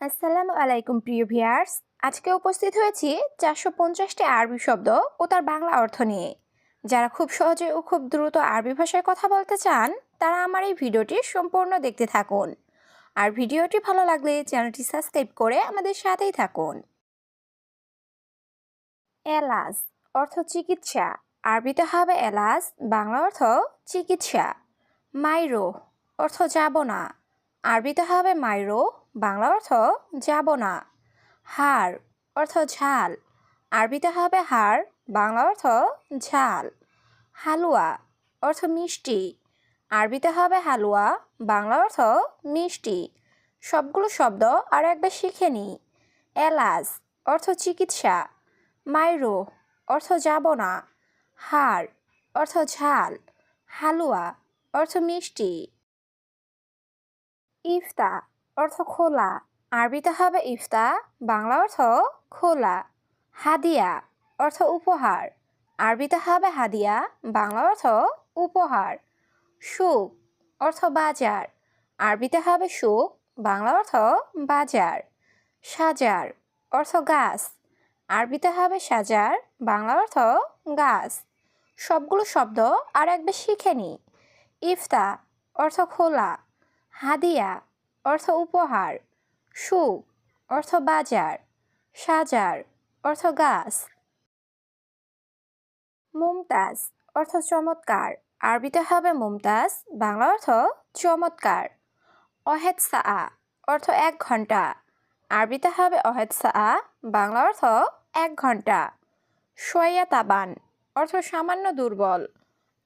আসসালামু আলাইকুম, প্রিয় ভিয়ার্স আজকে উপস্থিত হয়েছি চারশো পঞ্চাশটি আরবি শব্দ ও তার বাংলা অর্থ নিয়ে। যারা খুব সহজে ও খুব দ্রুত আরবি ভাষায় কথা বলতে চান, তারা আমার এই ভিডিওটি সম্পূর্ণ দেখতে থাকুন। আর ভিডিওটি ভালো লাগলে চ্যানেলটি সাবস্ক্রাইব করে আমাদের সাথেই থাকুন। এলাজ অর্থ চিকিৎসা। আরবিতে হবে এলাজ, বাংলা অর্থ চিকিৎসা। মাইরো অর্থ যাব না আরবিতে হবে মাইরো বাংলা অর্থ যাব না। হাড় অর্থ ঝাল। আরবিতে হবে হাড় বাংলা অর্থ ঝাল। হালুয়া অর্থ মিষ্টি। আরবিতে হবে হালুয়া, বাংলা অর্থ মিষ্টি। সবগুলো শব্দ আর একবার শিখে নিই। এলাজ অর্থ চিকিৎসা। মাইরো অর্থ যাব না। হাড় অর্থ ঝাল। হালুয়া অর্থ মিষ্টি। ইফতা অর্থ খোলা। আরবিতে হবে ইফতা বাংলা অর্থ খোলা। হাদিয়া অর্থ উপহার। আরবিতে হবে হাদিয়া, বাংলা অর্থ উপহার। সুখ অর্থ বাজার। আরবিতে হবে সুখ, বাংলা অর্থ বাজার। সাজার অর্থ গাছ। আরবিতে হবে সাজার, বাংলা অর্থ গাছ। সবগুলো শব্দ আর একবার শিখে নি। ইফতা অর্থ খোলা। হাদিয়া অর্থ উপহার। সুখ, অর্থ বাজার। সাজার, অর্থ গাছ। মুমতাজ, অর্থ চমৎকার। আরবিতে হবে মুমতাজ, বাংলা অর্থ চমৎকার। অহেদ সা অর্থ এক ঘণ্টা। আরবিতে হবে অহেদ সা বাংলা অর্থ এক ঘণ্টা। সোয়া তাবান, অর্থ সামান্য দুর্বল।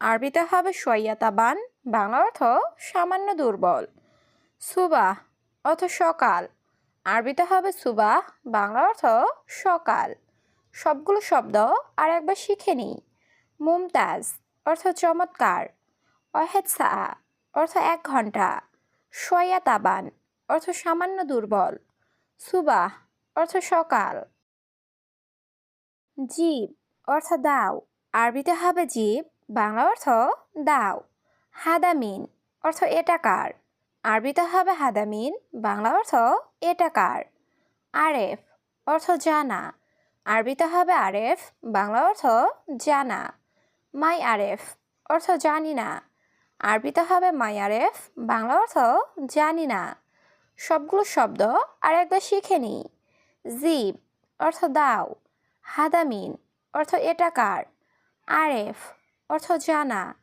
আরবিতে হবে সোয়া তাবান, বাংলা অর্থ সামান্য দুর্বল। সুবাহ অর্থ সকাল। আরবিতে হবে সুবাহ বাংলা অর্থ সকাল। সবগুলো শব্দ আর একবার শিখে নিই। মুমতাজ, অর্থ চমৎকার। অহেদ সা অর্থ এক ঘণ্টা। সোয়া তাবান, অর্থ সামান্য দুর্বল। সুবাহ অর্থ সকাল। জীব, অর্থ দাও। আরবিতে হবে জীব, বাংলা অর্থ দাও। হাদামিন, অর্থ এটাকার। আরবিতে হবে হাদামিন বাংলা অর্থ এটাকার আরেফ অর্থ জানা। আরবিতে হবে আরেফ, বাংলা অর্থ জানা। মাই আরেফ অর্থ জানি না। আরবিতে হবে মাই আরেফ, বাংলা অর্থ জানি না। সবগুলো শব্দ আর একবার শিখে নিই জিব অর্থ দাও। হাদামিন অর্থ এটাকার আরেফ অর্থ জানা।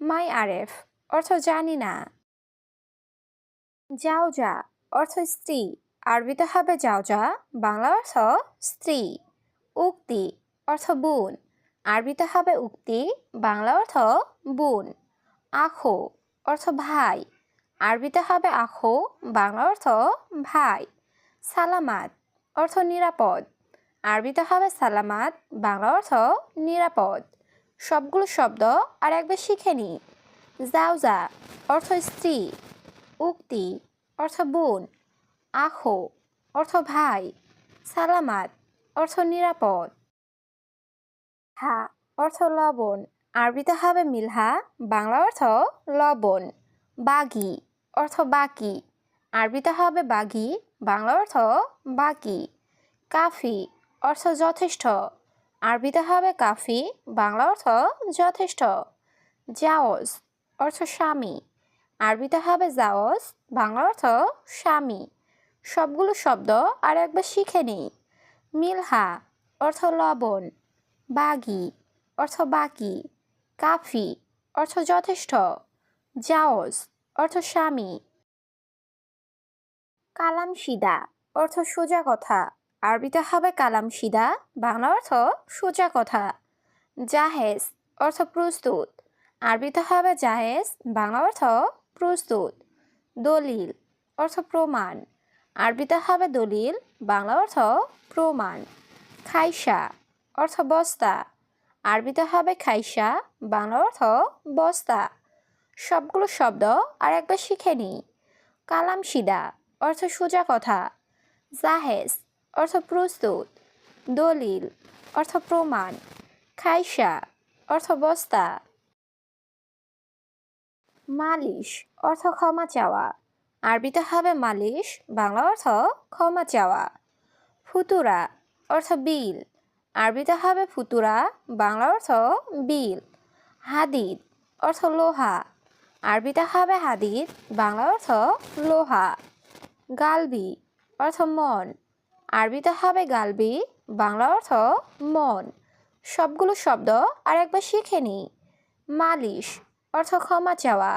মাই আরেফ অর্থ জানি না। যাওজা অর্থ স্ত্রী। আরবিতে হবে যাওজা বাংলা অর্থ স্ত্রী। উক্তি। অর্থ বোন। আরবিতে হবে উক্তি। বাংলা অর্থ বোন। আখো। অর্থ ভাই। আরবিতে হবে আখো। বাংলা অর্থ ভাই। সালামাত। অর্থ নিরাপদ। আরবিতে হবে সালামাত। বাংলা অর্থ নিরাপদ। সবগুলো শব্দ আর একবার শিখে নিই জাউজা অর্থ স্ত্রী। উক্তি, অর্থ বোন আখো অর্থ ভাই, সালামাত, অর্থ নিরাপদ। হা, অর্থ লবণ, আরবিতে হবে মিলহা বাংলা অর্থ লবণ, বাগি, অর্থ বাকি, আরবিতে হবে বাগি, বাংলা অর্থ বাকি, কাফি, অর্থ যথেষ্ট, আরবিতে হবে কাফি, বাংলা অর্থ যথেষ্ট, জাওজ, অর্থ স্বামী। আরবিতে হবে জাওজ বাংলা অর্থ স্বামী। সবগুলো শব্দ আর একবার শিখে নিই। মিলহা, অর্থ লবণ। বাগি, অর্থ বাকি। কাফি, অর্থ যথেষ্ট। জাওজ অর্থ স্বামী। কালাম সিদা অর্থ সোজা কথা। আরবিতে হবে কালাম সিদা বাংলা অর্থ সোজা কথা। জাহেজ অর্থ প্রস্তুত। আরবিতে হবে জাহেজ বাংলা অর্থ প্রস্তুত। দলিল, অর্থ প্রমাণ। আরবিতে হবে দলিল, বাংলা অর্থ প্রমাণ। খাইসা অর্থ বস্তা। আরবিতে হবে খাইসা বাংলা অর্থ বস্তা। সবগুলো শব্দ আর একবার শিখে নিই কালাম সিদা, অর্থ সোজা কথা। জাহেজ, অর্থ প্রস্তুত। দলিল, অর্থ প্রমাণ। খাইসা অর্থ বস্তা। মালিশ অর্থ ক্ষমা চাওয়া। আরবিতে হবে মালিশ, বাংলা অর্থ ক্ষমা চাওয়া। ফুতুরা অর্থ বিল। আরবিতে হবে ফুতুরা, বাংলা অর্থ বিল। হাদিদ অর্থ লোহা। আরবিতে হবে হাদিদ, বাংলা অর্থ লোহা। গালবি অর্থ মন। আরবিতে হবে গালবি, বাংলা অর্থ মন। সবগুলো শব্দ আর একবার শিখে নিই। মালিশ অর্থ ক্ষমা চাওয়া,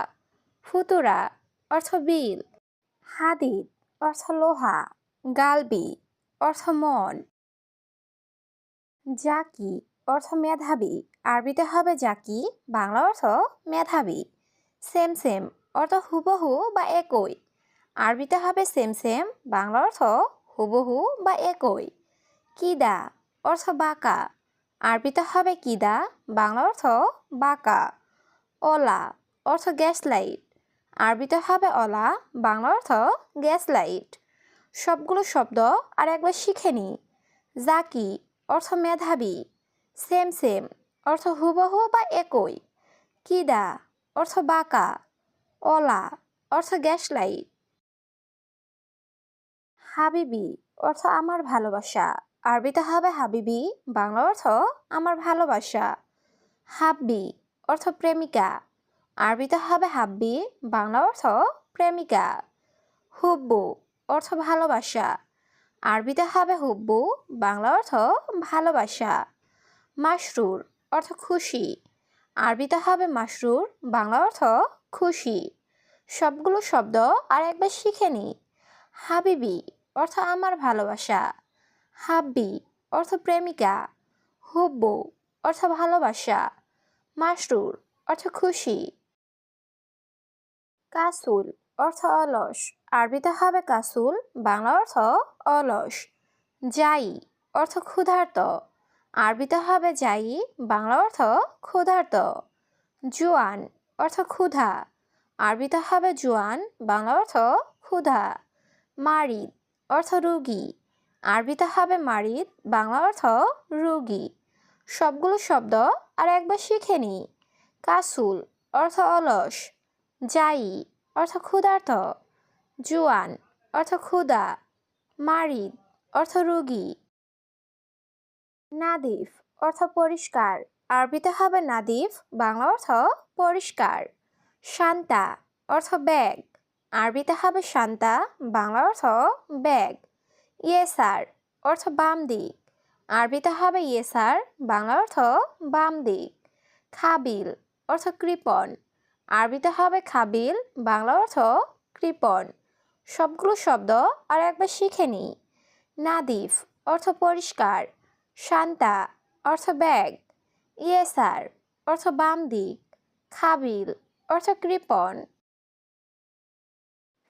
ফুতুরা, অর্থ বিল, হাদিদ, অর্থ লোহা, গালবি, অর্থ মন, জাকি, অর্থ মেধাবী, আরবিতে হবে জাকি, বাংলা অর্থ মেধাবী, সেম সেম, অর্থ হুবহু বা একই, আরবিতে হবে সেম সেম, বাংলা অর্থ হুবহু বা একই, কিদা, অর্থ বাঁকা, আরবিতে হবে কিদা, বাংলা অর্থ বাঁকা। ওলা অর্থ গ্যাস লাইট আরবিতে হবে অলা, বাংলা অর্থ গ্যাস লাইট সবগুলো শব্দ আর একবার শিখে নি। জাকি অর্থ মেধাবী। সেম সেম অর্থ হুবহু বা একই। কিদা অর্থ বাঁকা। অলা অর্থ গ্যাস লাইট হাবিবি অর্থ আমার ভালোবাসা। আরবিতে হবে হাবিবি, বাংলা অর্থ আমার ভালোবাসা। হাব্বি অর্থ প্রেমিকা। আরবিতে হবে হাব্বি, বাংলা অর্থ প্রেমিকা। হুব্বু, অর্থ ভালোবাসা। আরবিতে হবে হুব্বু, বাংলা অর্থ ভালোবাসা। মাসরুর অর্থ খুশি। আরবিতে হবে মাসরুর বাংলা অর্থ খুশি। সবগুলো শব্দ আর একবার শিখে নি। হাবিবি, অর্থ আমার ভালোবাসা। হাব্বি, অর্থ প্রেমিকা। হুব্বু, অর্থ ভালোবাসা। মাসরুর অর্থ খুশি। কাসুল অর্থ অলস। আরবিতে হবে কাসুল, বাংলা অর্থ অলস। যাই অর্থ ক্ষুধার্ত। আরবিতে হবে যাই, বাংলা অর্থ ক্ষুধার্ত। জুয়ান অর্থ ক্ষুধা। আরবিতে হবে জুয়ান, বাংলা অর্থ ক্ষুধা। মারিদ অর্থ রুগী। আরবিতে হবে মারিদ, বাংলা অর্থ রুগী। সবগুলো শব্দ আর একবার শিখে নিই কাসুল অর্থ অলস যাই অর্থ ক্ষুধার্ত, জুয়ান অর্থ ক্ষুধা, মারিদ অর্থ রুগী, নাদিফ অর্থ পরিষ্কার, আরবিতে হবে নাদিফ, বাংলা অর্থ পরিষ্কার। শান্তা অর্থ ব্যাগ, আরবিতে হবে শান্তা, বাংলা অর্থ ব্যাগ। ইয়েসার অর্থ বাম দিক আরবিতে হবে ইয়েসার বাংলা অর্থ বাম দিক। খাবিল, অর্থ কৃপণ। আরবিতে হবে খাবিল বাংলা অর্থ কৃপণ। সবগুলো শব্দ আর একবার শিখে নিই নাদিফ, অর্থ পরিষ্কার। শান্তা, অর্থ ব্যাগ। ইয়েসার, অর্থ বাম দিক। খাবিল, অর্থ কৃপণ।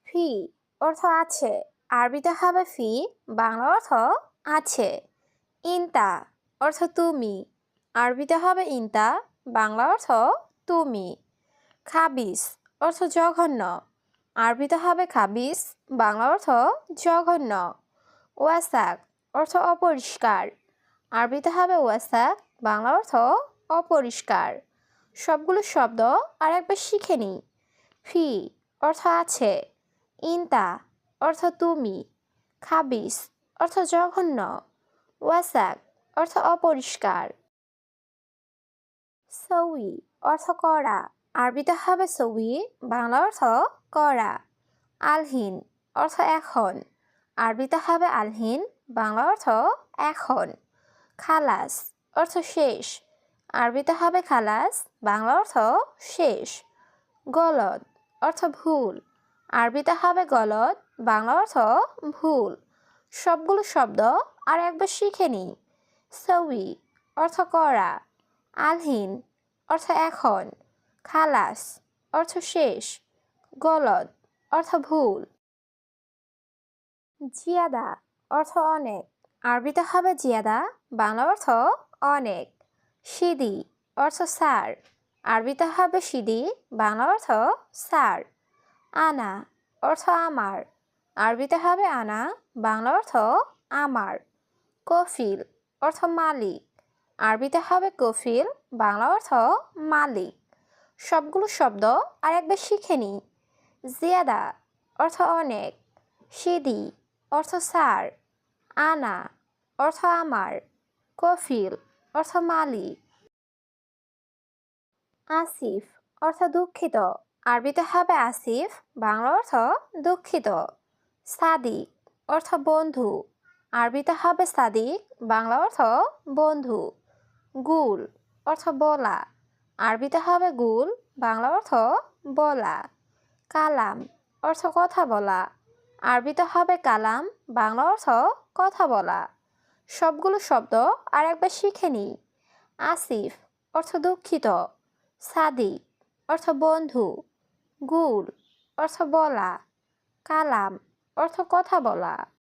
ফি, অর্থ আছে। আরবিতে হবে ফি বাংলা অর্থ আছে। ইনতা অর্থ তুমি। আরবিতে হবে ইনতা, বাংলা অর্থ তুমি। খাবিস অর্থ জঘন্য। আরবিতে হবে খাবিস, বাংলা অর্থ জঘন্য। ওয়াসাক অর্থ অপরিষ্কার। আরবিতে হবে ওয়াসাক, বাংলা অর্থ অপরিষ্কার। সবগুলো শব্দ আর একবার শিখে নিই। ফি অর্থ আছে। ইনতা অর্থ তুমি। খাবিস অর্থ জঘন্য। ওয়াসাক অর্থ অপরিষ্কার। সউই অর্থ করা আরবিতে হবে সউই বাংলা অর্থ করা আলহীন, অর্থ এখন। আরবিতে হবে আলহিন, বাংলা অর্থ এখন। খালাস, অর্থ শেষ। আরবিতে হবে খালাস, বাংলা অর্থ শেষ। গলদ, অর্থ ভুল। আরবিতে হবে গলদ, বাংলা অর্থ ভুল। সবগুলো শব্দ আর একবার শিখে নিই। সউই অর্থ করা। আলহিন অর্থ এখন। খালাস, অর্থ শেষ। গলদ, অর্থ ভুল। জিয়াদা, অর্থ অনেক। আরবিতে হবে জিয়াদা, বাংলা অর্থ অনেক। সিদি, অর্থ সার আরবিতে হবে সিদি, বাংলা অর্থ সার আনা, অর্থ আমার। আরবিতে হবে আনা, বাংলা অর্থ আমার। কফিল অর্থ মালিক। আরবিতে হবে কফিল, বাংলা অর্থ মালিক। সবগুলো শব্দ আর একবার শিখে নিই। জিয়াদা অর্থ অনেক, সিদি অর্থ সার আনা অর্থ আমার, কফিল অর্থ মালিক। আসিফ অর্থ দুঃখিত, আরবিতে হবে আসিফ, বাংলা অর্থ দুঃখিত। সাদিক অর্থ বন্ধু আরবিতে হবে সাদিক, বাংলা অর্থ বন্ধু। গুল অর্থ বলা। আরবিতে হবে গুল, বাংলা অর্থ বলা। কালাম অর্থ কথা বলা। আরবিতে হবে কালাম, বাংলা অর্থ কথা বলা। সবগুলো শব্দ আর একবার শিখে নিই। আসিফ অর্থ দুঃখিত। সাদিক অর্থ বন্ধু। গুল অর্থ বলা। কালাম অর্থ কথা বলা।